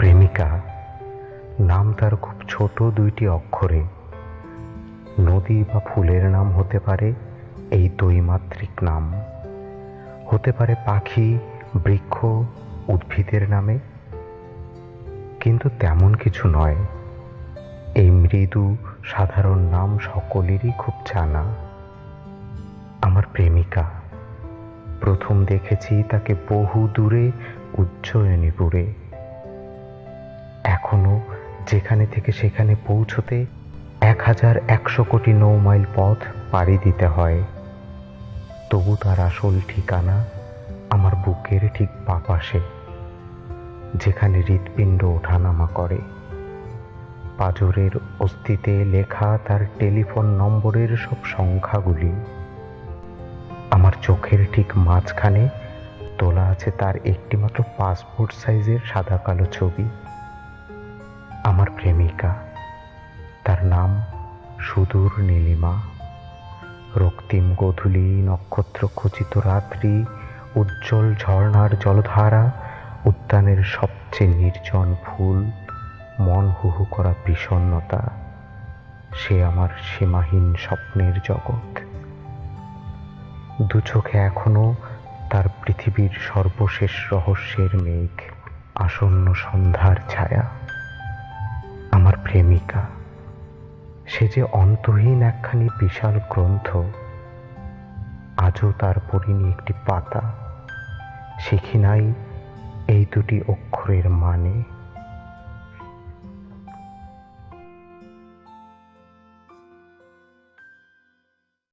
প্রেমিকা, নাম তার খুব ছোট দুইটি অক্ষরে। নদী বা ফুলের নাম হতে পারে এই দ্বৈমাত্রিক নাম। হতে পারে পাখি, বৃক্ষ, উদ্ভিদের নামে। কিন্তু তেমন কিছু নয়। এই মৃদু, সাধারণ নাম সকলেরই খুব জানা। আমার প্রেমিকা, প্রথম দেখেছি তাকে বহু দূরে, উজ্জয়িনীপুরে। এখনও যেখানে থেকে সেখানে পৌঁছতে এক হাজার একশো কোটি নৌ মাইল পথ পাড়ি দিতে হয়। তবু তার আসল ঠিকানা আমার বুকের ঠিক পাপাশে যেখানে হৃৎপিণ্ড ওঠানামা করে। পাজরের অস্তিতে লেখা তার টেলিফোন নম্বরের সব সংখ্যাগুলি। আমার চোখের ঠিক মাঝখানে তোলা আছে তার একটিমাত্র পাসপোর্ট সাইজের সাদা কালো ছবি। আমার প্রেমিকা। তার নাম সুদূর নীলিমা। রক্তিম গোধূলি নক্ষত্র খচিত রাত্রি, উজ্জ্বল ঝর্ণার জলধারা, উদ্যানের সবচেয়ে নির্জন ফুল, মন হুহু করা বিষণ্ণতা। সে আমার সীমাহীন স্বপ্নের জগৎ। দু চোখে এখনও তার পৃথিবীর সর্বশেষ রহস্যের মেঘ, আসন্ন সন্ধ্যার ছায়া। প্রেমিকা। সে যে অন্তহীন একখানি বিশাল গ্রন্থ, আজও তার পড়িনি একটি পাতা শিখি নাই এই দুটি অক্ষরের মানে?